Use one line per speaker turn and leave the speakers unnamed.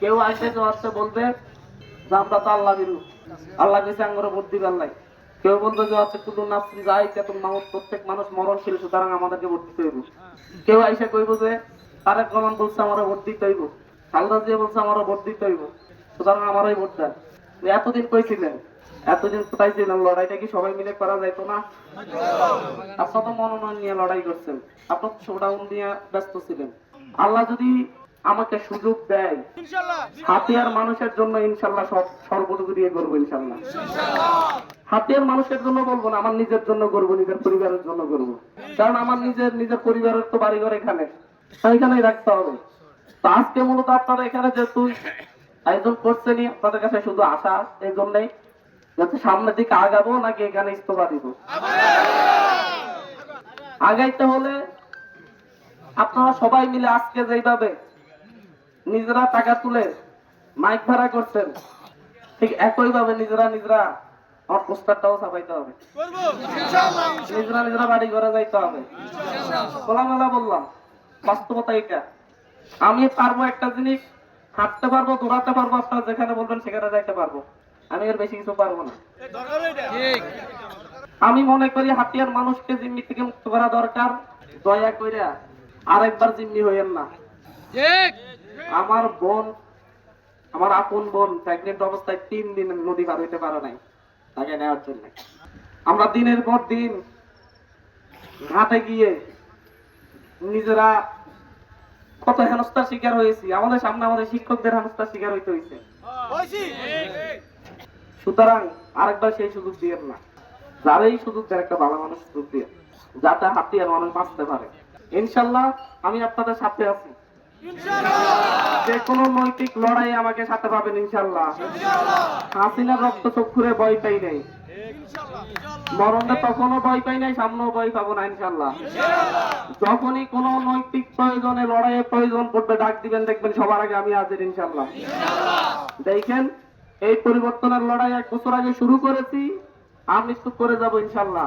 কেউ আসে তো আসছে বলবে যে আমরা তো আল্লাহ বিরু আল্লাহ আঙ্গরে ভোট দিবেন নাই কেউ বলবে যে আছে কুদু নাফসি যাই কেতন মানুষ প্রত্যেক মানুষ মরণশীল, সুতরাং আমাদেরকে দিতে হইব। কেউ আইসা কইব যে তারেক রহমান বলছে আমার ভোট দিতে হইব। খালদা জিয়া বলছে আমার ভোট দিতে সুতরাং আমারই ভোট দেন। এতদিন কইছিলেন, এতদিন কোথায় ছিলেন লড়াইটা কি সবাই মিলে করা যাইতো না? আপনার তো মনোনয়ন নিয়ে লড়াই করছেন। আপনার শোডাউন নিয়ে ব্যস্ত ছিলেন। আল্লাহ যদি আমাকে সুযোগ দেয়। হাতিয়ার মানুষের জন্য ইনশাল্লাহ সব সর্বটুকু দিয়ে করব ইনশাল্লাহ। হাতিয়ার মানুষের জন্য বলব না আমার নিজের জন্য করব নিজের পরিবারের জন্য করব কারণ আমার নিজের নিজের পরিবারের তো বাড়িঘর এখানে। এখানেই রাখতে হবে। তো আজকে মূলত আপনারা এখানে যেহেতু আয়োজন করছেনই আপনাদের কাছে শুধু আশা এই জন্যই যাতে সামনের দিকে আগাবো নাকি এখানে ইস্তফা দিব? আগাইতে হলে আপনারা সবাই মিলে আজকে যেইভাবে নিজেরা টাকা তুলে মাইক ভাড়া করছেন ঠিক একই ভাবে নিজেরা নিজেরা আমার পোস্টারটাও ছাপাইতে হবে। নিজেরা নিজেরা বাড়ি ঘরে যাইতে হবে। খোলামেলা বললাম বাস্তবতা এটা। আমি পারব একটা জিনিস হাঁটতে পারব দৌড়াতে পারব আপনারা যেখানে বলবেন সেখানে যাইতে পারব। আমি এর বেশি কিছু পারব না। আমি মনে করি হাতিয়ার মানুষকে জিম্মি থেকে মুক্ত করা দরকার। দয়া করে আরেকবার জিম্মি হইয়েন না। আমার বোন আমার আপন বোন প্রেগনেন্ট অবস্থায় তিন দিন নদী পার হইতে পারে নাই তাকে নেওয়ার জন্য। আমরা দিনের পর দিন ঘাটে গিয়ে নিজেরা কত হেনস্থার শিকার হয়েছি আমাদের সামনে আমাদের শিক্ষকদের হেনস্থার শিকার হইতে হয়েছে সুতরাং আরেকবার সেই সুযোগ দিয়ে না। যারা যারাই সুযোগ দেয় একটা ভালো মানুষ সুযোগ দিয়ে যাতে হাতিয়ার মানুষ বাঁচতে পারে। ইনশাল্লাহ আমি আপনাদের সাথে আছি। যে কোনো নৈতিক লড়াই আমাকে সাথে পাবেন ইনশাল্লাহ হাসিনার রক্ত চক্ষুরে ভয় পাই নাই। মরণে তখনও ভয় পাই নাই সামনেও ভয় পাবো না ইনশাল্লাহ যখনই কোনো নৈতিক প্রয়োজনে লড়াইয়ের প্রয়োজন পড়বে ডাক দিবেন দেখবেন সবার আগে আমি হাজির ইনশাল্লাহ দেখেন এই পরিবর্তনের লড়াই এক বছর আগে শুরু করেছি আমি করে যাব ইনশাল্লাহ